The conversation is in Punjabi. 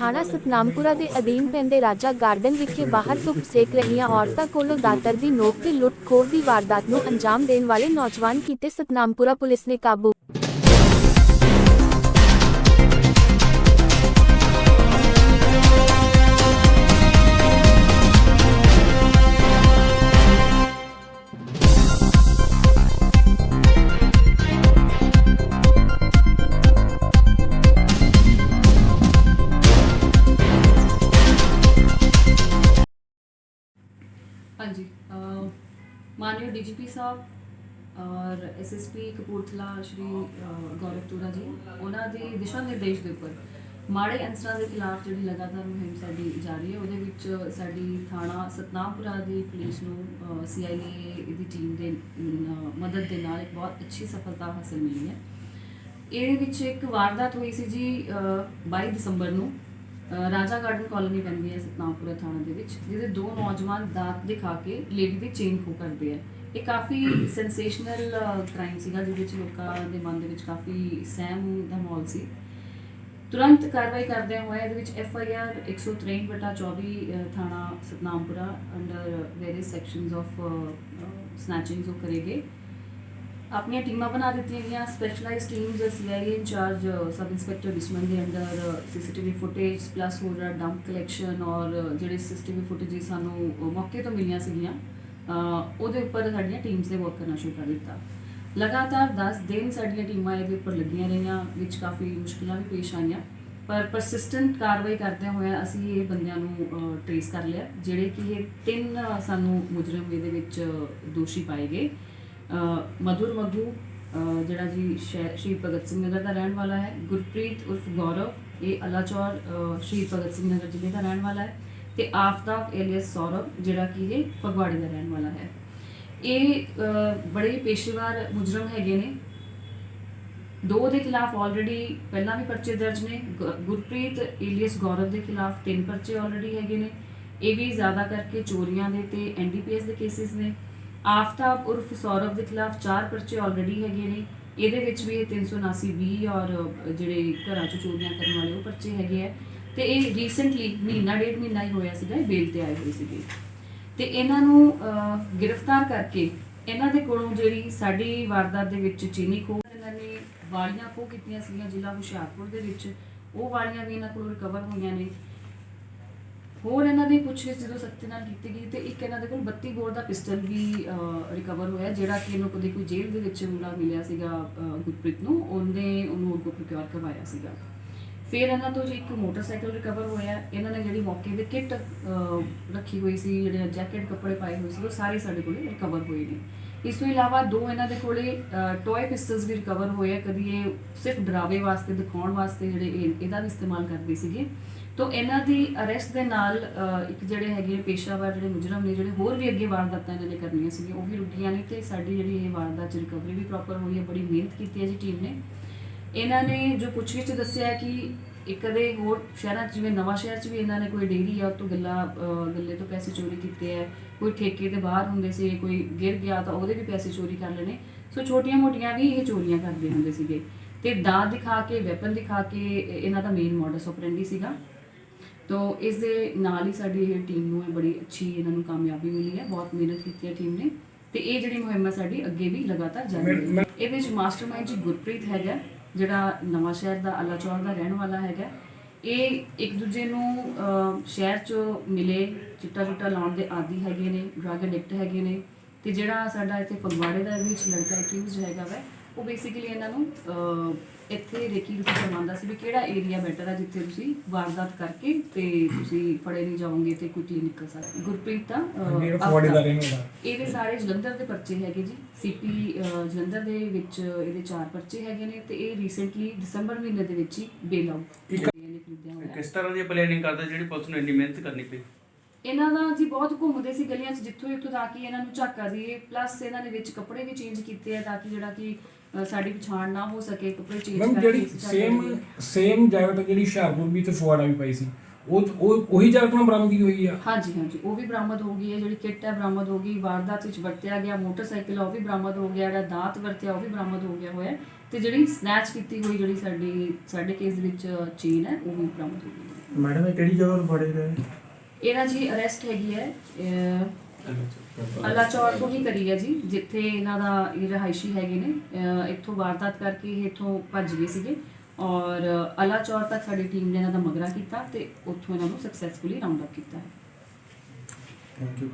ਥਾਣਾ ਸਤਨਾਮਪੁਰਾ ਦੇ ਅਧੀਨ ਪੈਂਦੇ ਰਾਜਾ ਗਾਰਡਨ ਵਿਖੇ ਬਾਹਰ ਧੁੱਪ ਸੇਕ ਰਹੀਆਂ ਔਰਤਾਂ ਕੋਲੋਂ ਦਾਤਰ ਦੀ ਨੋਕ ਤੇ ਲੁੱਟ ਖੋਹ ਦੀ ਵਾਰਦਾਤ ਨੂੰ ਅੰਜਾਮ ਦੇਣ ਵਾਲੇ ਨੌਜਵਾਨ ਕੀਤੇ ਸਤਨਾਮਪੁਰਾ ਪੁਲਿਸ ਨੇ ਕਾਬੂ ਮਾਨਯੋਗ ਡੀਜੀਪੀ ਸਾਹਿਬ ਔਰ ਐਸਐਸਪੀ ਕਪੂਰਥਲਾ ਸ਼੍ਰੀ ਗੌਰਵ ਤੁਰਾ ਜੀ ਉਹਨਾਂ ਦੇ ਦਿਸ਼ਾ ਨਿਰਦੇਸ਼ ਦੇ ਉੱਪਰ ਮਾੜੇ ਅੰਸਰਾਂ ਦੇ ਖਿਲਾਫ ਜਿਹੜੀ ਲਗਾਤਾਰ ਮੁਹਿੰਮ ਸਾਡੀ ਜਾਰੀ ਹੈ ਉਹਦੇ ਵਿੱਚ ਸਾਡੀ ਥਾਣਾ ਸਤਨਾਮਪੁਰਾ ਦੀ ਪੁਲਿਸ ਨੂੰ ਸੀਆਈਏ ਦੀ ਟੀਮ ਦੇ ਮਦਦ ਦੇ ਨਾਲ ਇੱਕ ਬਹੁਤ ਅੱਛੀ ਸਫਲਤਾ ਹਾਸਲ ਮਿਲੀ ਹੈ ਇਹਦੇ ਵਿੱਚ ਇੱਕ ਵਾਰਦਾਤ ਹੋਈ ਸੀ ਜੀ ਅਹ, 22 ਦਸੰਬਰ ਨੂੰ ਰਾਜਾ ਗਾਰਡਨ ਕਾਲੋਨੀ ਪੈਂਦੀ ਹੈ ਸਤਨਾਮਪੁਰਾ ਥਾਣਾ ਦੇ ਵਿੱਚ, ਜਿਹਦੇ ਦੋ ਨੌਜਵਾਨ ਦਾਤ ਦਿਖਾ ਕੇ ਲੇਡੀ ਦੀ ਚੇਨ ਖੋ ਕਰਦੇ ਆ। ਇਹ ਕਾਫੀ ਸੈਂਸੇਸ਼ਨਲ ਕ੍ਰਾਈਮ ਸੀਗਾ, ਜਿਹਦੇ ਵਿੱਚ ਲੋਕਾਂ ਦੇ ਮਨ ਦੇ ਵਿੱਚ ਕਾਫੀ ਸਹਿਮ ਦਾ ਮਾਹੌਲ ਸੀ। ਤੁਰੰਤ ਕਾਰਵਾਈ ਕਰਦੇ ਹੋਏ ਇਹਦੇ ਵਿੱਚ ਐਫ ਆਈ ਆਰ 163 ਬਟਾ 24 ਥਾਣਾ Satnampura under various sections of snatchings ਉਹ ਕਰੇਗੇ। ਆਪਣੀਆਂ ਟੀਮਾਂ ਬਣਾ ਦਿੱਤੀਆਂ ਗਈਆਂ specialised teams CIA incharge sub inspector Bishman ਦੇ ਅੰਡਰ ਸੀਸੀਟੀਵੀ ਫੁਟੇਜ ਪਲੱਸ ਹੋਰ ਡੰਪ ਕਲੈਕਸ਼ਨ ਔਰ ਜਿਹੜੇ ਸੀਸੀਟੀਵੀ ਫੁਟੇਜ ਸਾਨੂੰ ਮੌਕੇ ਤੋਂ ਮਿਲੀਆਂ ਸੀਗੀਆਂ ਉਹਦੇ ਉੱਪਰ ਸਾਡੀਆਂ ਟੀਮਸ ਨੇ ਵਰਕ ਕਰਨਾ ਸ਼ੁਰੂ ਕਰ ਦਿੱਤਾ। ਲਗਾਤਾਰ 10 ਦਿਨ ਸਾਡੀਆਂ ਟੀਮਾਂ ਇਹਦੇ ਉੱਪਰ ਲੱਗੀਆਂ ਰਹੀਆਂ, ਵਿੱਚ ਕਾਫੀ ਮੁਸ਼ਕਲਾਂ ਵੀ ਪੇਸ਼ ਆਈਆਂ, ਪਰ ਪਰਸਿਸਟੈਂਟ ਕਾਰਵਾਈ ਕਰਦੇ ਹੋਏ ਅਸੀਂ ਇਹ ਬੰਦਿਆਂ ਨੂੰ ਟ੍ਰੇਸ ਕਰ ਲਿਆ, ਜਿਹੜੇ ਕਿ ਇਹ ਤਿੰਨ ਸਾਨੂੰ ਮੁਜਰਮ ਇਹਦੇ ਵਿੱਚ ਦੋਸ਼ੀ ਪਾਏ ਗਏ। ਮਧੁਰ ਮਧੂ ਜਿਹੜਾ ਜੀ ਸ਼ਹਿ- ਸ਼ਹੀਦ ਭਗਤ ਸਿੰਘ ਨਗਰ ਦਾ ਰਹਿਣ ਵਾਲਾ ਹੈ। ਗੁਰਪ੍ਰੀਤ ਉਰਫ ਗੌਰਵ, ਇਹ ਅਲਾਚੌਰ ਸ਼ਹੀਦ ਭਗਤ ਸਿੰਘ ਨਗਰ ਜ਼ਿਲ੍ਹੇ ਦਾ ਰਹਿਣ ਵਾਲਾ ਹੈ ਤੇ ਆਫਤਾਬ ਏਲੀਅਸ ਸੌਰਵ, ਜਿਹੜਾ ਕਿ ਇਹ ਫਗਵਾੜੇ ਦਾ ਰਹਿਣ ਵਾਲਾ ਹੈ। ਇਹ ਬੜੇ ਹੀ ਪੇਸ਼ੇਵਾਰ ਮੁਜਰਮ ਹੈਗੇ ਨੇ। ਦੋ ਦੇ ਖਿਲਾਫ ਆਲਰੇਡੀ ਪਹਿਲਾਂ ਵੀ ਪਰਚੇ ਦਰਜ ਨੇ। ਗੁਰਪ੍ਰੀਤ ਏਲੀਅਸ ਗੌਰਵ ਦੇ ਖਿਲਾਫ ਤਿੰਨ ਪਰਚੇ ਆਲਰੇਡੀ ਹੈਗੇ ਨੇ। ਇਹ ਵੀ ਜ਼ਿਆਦਾ ਕਰਕੇ ਚੋਰੀਆਂ ਦੇ ਤੇ ਐਨਡੀਪੀਐਸ ਦੇ ਕੇਸਿਸ ਨੇ। ਆਫਤਾਬ ਉਰਫ ਸੌਰਵ ਦੇ ਖਿਲਾਫ ਚਾਰ ਪਰਚੇ ਆਲਰੇਡੀ ਹੈਗੇ ਨੇ। ਇਹਦੇ ਵਿੱਚ ਵੀ 379 ਬੀ ਔਰ ਜਿਹੜੇ ਘਰਾਂ 'ਚ ਚੋਰੀਆਂ ਕਰਨ ਵਾਲੇ ਉਹ ਪਰਚੇ ਹੈਗੇ ਆ। ਤੇ ਇਹ ਰੀਸੈਂਟਲੀ ਮਹੀਨਾ, ਡੇਢ ਮਹੀਨਾ ਹੀ ਹੋਇਆ ਸੀਗਾ ਬੇਲ ਤੇ ਆਏ ਹੋਏ ਸੀਗੇ। ਤੇ ਇਹਨਾਂ ਨੂੰ ਗ੍ਰਿਫਤਾਰ ਕਰਕੇ ਇਹਨਾਂ ਦੇ ਕੋਲੋਂ ਜਿਹੜੀ ਸਾਡੀ ਵਾਰਦਾਤ ਦੇ ਵਿੱਚ ਚੀਨੀ ਖੋਹ ਇਹਨਾਂ ਨੇ ਵਾਲੀਆਂ ਖੋਹ ਕੀਤੀਆਂ ਸੀਗੀਆਂ ਜ਼ਿਲ੍ਹਾ ਹੁਸ਼ਿਆਰਪੁਰ ਦੇ ਵਿੱਚ। ਉਹ ਵਾਲੀਆਂ ਵੀ ਇਹਨਾਂ ਕੋਲੋਂ ਰਿਕਵਰ ਹੋਈਆਂ ਨੇ। ਹੋਰ ਇਹਨਾਂ ਦੀ ਪੁੱਛਗਿੱਛ ਜਦੋਂ ਸਖਤੀ ਨਾਲ ਕੀਤੀ ਗਈ ਤੇ ਇੱਕ ਇਹਨਾਂ ਦੇ ਕੋਲ 32 ਬੋਰ ਦਾ ਪਿਸਟਲ ਵੀ ਰਿਕਵਰ ਹੋਇਆ, ਜਿਹੜਾ ਕਿ ਇਹਨੂੰ ਕਦੇ ਕੋਈ ਜੇਲ੍ਹ ਦੇ ਵਿੱਚ ਮੁੰਡਾ ਮਿਲਿਆ ਸੀਗਾ ਗੁਰਪ੍ਰੀਤ ਨੂੰ, ਉਹਨੇ ਉਹਨੂੰ ਅੱਗੋਂ ਪ੍ਰਕਿਓਰ ਕਰਵਾਇਆ ਸੀਗਾ। ਫਿਰ ਇਹਨਾਂ ਤੋਂ ਜੀ ਇੱਕ ਮੋਟਰਸਾਈਕਲ ਰਿਕਵਰ ਹੋਇਆ, ਇਹਨਾਂ ਨੇ ਜਿਹੜੀ ਮੌਕੇ ਦੇ ਕਿੱਟ ਰੱਖੀ ਹੋਈ ਸੀ, ਜਿਹੜੇ ਜੈਕਟ ਕੱਪੜੇ ਪਾਏ ਹੋਏ ਸੀ, ਉਹ ਸਾਰੇ ਸਾਡੇ ਕੋਲੇ ਰਿਕਵਰ ਹੋਏ ਨੇ। ਇਸ ਤੋਂ ਇਲਾਵਾ ਦੋ ਇਹਨਾਂ ਦੇ ਕੋਲੇ ਟੌਏ ਪਿਸਟਲਸ ਵੀ ਰਿਕਵਰ ਹੋਏ ਆ, ਕਦੀ ਇਹ ਸਿਰਫ ਡਰਾਵੇ ਵਾਸਤੇ, ਦਿਖਾਉਣ ਵਾਸਤੇ ਜਿਹੜੇ ਇਹ- ਇਹਦਾ ਵੀ ਇਸਤੇਮਾਲ ਕਰਦੇ ਸੀਗੇ। ਤੋਂ ਇਹਨਾਂ ਦੀ ਅਰੈਸਟ ਦੇ ਨਾਲ ਇੱਕ ਜਿਹੜੇ ਹੈਗੇ ਆ ਪੇਸ਼ਾਵਰ, ਜਿਹੜੇ ਮੁਜਰਮ ਨੇ, ਜਿਹੜੇ ਹੋਰ ਵੀ ਅੱਗੇ ਵਾਰਦਾਤਾਂ ਇਹਨਾਂ ਨੇ ਕਰਨੀਆਂ ਸੀਗੀਆਂ, ਉਹ ਵੀ ਰੁਕੀਆਂ ਨੇ ਤੇ ਸਾਡੀ ਜਿਹੜੀ ਇਹ ਵਾਰਦਾਤ ਚ ਰਿਕਵਰੀ ਵੀ ਪ੍ਰੋਪਰ ਹੋਈ ਹੈ ਬੜੀ ਮਿਹਨਤ ਕੀਤੀ ਹੈ ਜੀ ਟੀਮ ਨੇ। ਇਹਨਾਂ ਨੇ ਜੋ ਪੁੱਛਗਿੱਛ ਦੱਸਿਆ ਕਿ ਇੱਕ ਦੇ ਹੋਰ ਸ਼ਹਿਰਾਂ 'ਚ ਜਿਵੇਂ ਨਵਾਂ ਸ਼ਹਿਰ 'ਚ ਵੀ ਇਹਨਾਂ ਨੇ ਕੋਈ ਡੇਰੀ ਆ ਤੋਂ ਗੱਲਾ ਗੱਲੇ ਤੋਂ ਪੈਸੇ ਚੋਰੀ ਕੀਤੇ ਆ ਕੋਈ ਠੇਕੇ ਦੇ ਬਾਹਰ ਹੁੰਦੇ ਸੀ ਕੋਈ ਗਿਰ ਗਿਆ ਤਾਂ ਉਹਦੇ ਵੀ ਪੈਸੇ ਚੋਰੀ ਕਰ ਲੈਣੇ। ਸੋ ਛੋਟੀਆਂ-ਮੋਟੀਆਂ ਵੀ ਇਹ ਚੋਰੀਆਂ ਕਰਦੇ ਹੁੰਦੇ ਸੀਗੇ। ਤੇ ਦਾਅ ਦਿਖਾ ਕੇ ਵੈਪਨ ਦਿਖਾ ਕੇ ਇਹ- ਇਹਨਾਂ ਦਾ ਮੇਨ ਮੋਡਸ ਆਪਰੈਂਡੀ ਸੀਗਾ। ਤੋ ਇਸ ਦੇ ਨਾਲ ਹੀ ਸਾਡੀ ਇਹ ਟੀਮ ਨੂੰ ਇਹ ਬੜੀ ਅੱਛੀ ਇਹਨਾਂ ਨੂੰ ਕਾਮਯਾਬੀ ਮਿਲੀ ਹੈ ਬਹੁਤ ਮਿਹਨਤ ਕੀਤੀ ਹੈ ਟੀਮ ਨੇ। ਤੇ ਇਹ ਜਿਹੜੀ ਮੁਹਿੰਮ ਹੈ ਸਾਡੀ ਅੱਗੇ ਵੀ ਲਗਾਤਾਰ ਜਾਰੀ ਹੈ ਇਹਦੇ ਵਿੱਚ ਮਾਸਟਰਮਾਈਂਡ ਜੀ ਗੁਰਪ੍ਰੀਤ ਹੈਗਾ। ਜਿਹੜਾ ਨਵਾਂ ਸ਼ਹਿਰ ਦਾ ਅਲਾਚੌਰ ਦਾ ਰਹਿਣ ਵਾਲਾ ਹੈਗਾ, ਇਹ ਇੱਕ ਦੂਜੇ ਨੂੰ ਸ਼ਹਿਰ 'ਚ ਮਿਲੇ, ਚਿੱਟਾ ਚੁੱਟਾ ਲਾਉਣ ਦੇ ਆਦੀ ਹੈਗੇ ਨੇ ਡਰਗ ਐਡਿਕਟ ਹੈਗੇ ਨੇ, ਤੇ ਜਿਹੜਾ ਸਾਡਾ ਇੱਥੇ ਫਗਵਾੜੇ ਦਾ ਵਿੱਚ ਲੜਕਾ ਅਕਿਊਜ਼ ਹੈਗਾ ਵੈ ਉਹ ਬੇਸਿਕਲੀ ਇਹਨਾਂ ਨੂੰ ਇੱਥੇ ਰੇਕੀ ਰੁਕੀ ਕਰਵਾਉਂਦਾ ਸੀ ਵੀ ਕਿਹੜਾ ਏਰੀਆ ਬੈਟਰ ਹੈ ਜਿੱਥੇ ਤੁਸੀਂ ਵਾਰਦਾਤ ਕਰਕੇ ਤੇ ਤੁਸੀਂ ਫੜੇ ਨਹੀਂ ਜਾਓਗੇ ਤੇ ਕੁਇਕਲੀ ਨਿਕਲ ਸਕਦੇ ਗੁਰਪ੍ਰੀਤ ਦਾ ਅਹ, ਦਾ ਇਹਦੇ ਸਾਰੇ ਜਲੰਧਰ ਦੇ ਪਰਚੇ ਹੈਗੇ ਜੀ। ਸੀਪੀ ਜਲੰਧਰ ਦੇ ਵਿੱਚ ਇਹਦੇ ਚਾਰ ਪਰਚੇ ਹੈਗੇ ਨੇ ਤੇ ਇਹ ਰੀਸੈਂਟਲੀ ਦਸੰਬਰ ਮਹੀਨੇ ਦੇ ਵਿੱਚ ਹੀ ਬੇਲ ਆਊਟ ਇਹਨੇ ਖਰੀਦਿਆ ਹੋਇਆ। ਕਿਸ ਤਰ੍ਹਾਂ ਦੀ ਪਲੈਨਿੰਗ ਕਰਦਾ ਜਿਹੜੀ ਪੁਲਿਸ ਨੂੰ ਇੰਨੀ ਮਿਹਨਤ ਕਰਨੀ ਪਈ। ਇਹਨਾਂ ਦਾ ਜੀ ਬਹੁਤ ਘੁੰਮਦੇ ਸੀ ਗਲੀਆਂ 'ਚ ਜਿੱਥੋਂ ਇੱਥੋਂ ਤਾਂ ਕਿ ਇਹਨਾਂ ਨੂੰ ਝਾਕਾ ਦੀਏ ਪਲੱਸ ਇਹਨਾਂ ਨੇ ਵਿੱਚ ਕੱਪੜੇ ਵੀ ਚੇਂਜ ਕੀਤੇ ਆ ਤਾਂ ਕਿ ਜਿਹੜਾ ਕਿ ਸਾਡੀ ਪਛਾਣ ਨਾ ਹੋ ਸਕੇ ਕੱਪੜੇ ਚੇਂਜ ਮੈਮ ਜਿਹੜੀ ਸੇਮ ਸੇਮ ਜੈਕਟ ਜਿਹੜੀ ਹੁਸ਼ਿਆਰਪੁਰ ਵੀ ਤੇ ਫਗਵਾੜਾ ਵੀ ਪਾਈ ਸੀ ਉਹ ਉਹ ਉਹੀ ਜੈਕਟ ਨਾਲ ਬਰਾਮਦਗੀ ਹੋਈ ਆ? ਹਾਂਜੀ ਹਾਂਜੀ ਉਹ ਵੀ ਬਰਾਮਦ ਹੋ ਗਈ ਹੈ ਜਿਹੜੀ ਕਿੱਟ ਹੈ ਬਰਾਮਦ ਹੋ ਗਈ ਵਾਰਦਾਤ ਵਿੱਚ ਵਰਤਿਆ ਗਿਆ ਮੋਟਰਸਾਈਕਲ ਉਹ ਵੀ ਬਰਾਮਦ ਹੋ ਗਿਆ ਜਿਹੜਾ ਦਾਤ ਵਰਤਿਆ ਉਹ ਵੀ ਬਰਾਮਦ ਹੋ ਗਿਆ ਹੋਇਆ ਤੇ ਜਿਹੜੀ ਸਨੈਚ ਕੀਤੀ ਹੋਈ ਜਿਹੜੀ ਸਾਡੀ ਸਾਡੇ ਕੇਸ ਦੇ ਵਿੱਚ ਚੇਨ ਹੈ ਉਹ ਵੀ ਬਰਾਮਦ ਹੋ ਗਈ ਮੈਡਮ ਇਹ ਕਿਹੜੀ ਜਗ੍ਹਾ ਤੋਂ ਫੜੇ ਗਏ? ਇਹਨਾਂ ਜੀ ਅਰੈਸਟ ਹੈਗੀ ਹੈ ਅੱਲਾ ਚੌੜ ਤੋਂ ਹੀ ਕਰੀ ਹੈ ਜੀ ਜਿੱਥੇ ਇਹਨਾਂ ਦਾ ਇਹ ਰਹਾਇਸ਼ੀ ਹੈਗੇ ਨੇ ਅਹ, ਇੱਥੋਂ ਵਾਰਦਾਤ ਕਰਕੇ ਇਹ ਇੱਥੋਂ ਭੱਜ ਗਏ ਸੀਗੇ ਔਰ ਅੱਲਾ ਚੌੜ ਤੱਕ ਸਾਡੀ ਟੀਮ ਨੇ ਇਹਨਾਂ ਦਾ ਮਗਰਾ ਕੀਤਾ ਤੇ ਉੱਥੋਂ ਇਹਨਾਂ ਨੂੰ ਸਕਸੈਸਫੁਲੀ ਰਾਉਂਡ ਅਪ ਕੀਤਾ ਹੈ। Thank you